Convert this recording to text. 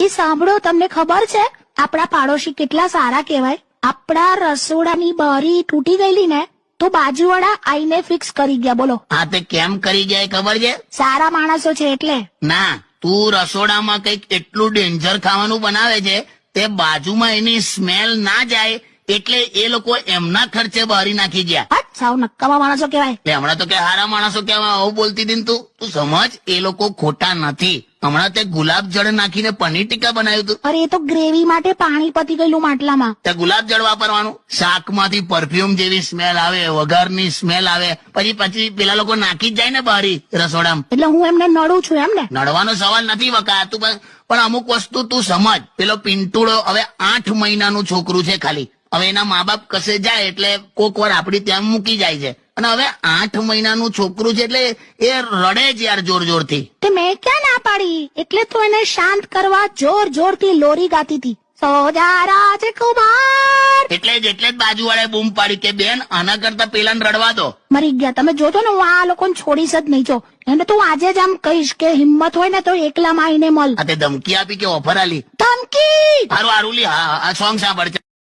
એ સાંભળો તમને ખબર છે? આપણા પાડોશી કેટલા સારા કહેવાય. આપણા રસોડાની બારી તૂટી ગયેલી ને તો બાજુવાળા આઈને ફિક્સ કરી ગયા. બોલો. હા તે કેમ કરી ગયા એ ખબર છે? સારા માણસો છે એટલે. ના તું રસોડામાં કંઈક એટલું ડેન્જર ખાવાનું બનાવે છે તે બાજુમાં એની સ્મેલ ના જાય એટલે એ લોકો એમના ખર્ચે બહારી નાખી ગયા. સાવ નક્કામાં માણસો કહેવાય. હમણાં તો કે હારા માણસો કેવા આવું બોલતી હતી તું. તું સમજ એ લોકો ખોટા નથી. હમણાં તે ગુલાબ જળ નાખીને પનીર ટીકા બનાવ્યું હતું. અરે એ તો ગ્રેવી માટે પાણી પતી ગયેલું માટલામાં. તે ગુલાબ જળ વાપરવાનું. શાકમાંથી પરફ્યુમ જેવી સ્મેલ આવે વઘારની સ્મેલ આવે. પછી પછી પેલા લોકો નાખી જ જાય ને બહારી રસોડામાં. એટલે હું એમને નડું છું એમ ને નડવાનો સવાલ નથી વકા તું પણ અમુક વસ્તુ તું સમજ. પેલો પિન્ટુડો હવે આઠ મહિનાનું છોકરું છે ખાલી. હવે એના મા બાપ કસે જાય એટલે કોક વાર આપડી ત્યાં મૂકી જાય છે. અને હવે આઠ મહિનાનું છોકરું છે એટલે એ રડે જ યાર જોર જોરથી તે મેં ક્યાં ના પાડી એટલે તો એને શાંત કરવા જોર જોરથી લોરી ગાતી હતી. સોજા રાજકુમાર! એટલે જ એટલે જ બાજુ વાળાએ બૂમ પાડી કે બેન આના કરતા પેલા રડવા દો. મરી ગયા. તમે જોજો ને હું આ લોકોને છોડીશ જ નહીં. જો એને તો આજે જ આમ કહીશ કે હિંમત હોય ને તો એકલામાં આવીને મળ આ તે ધમકી આપી કે ઓફર આલી? ધમકી! હારું હારું લી હા આ સોંગ સાંભળ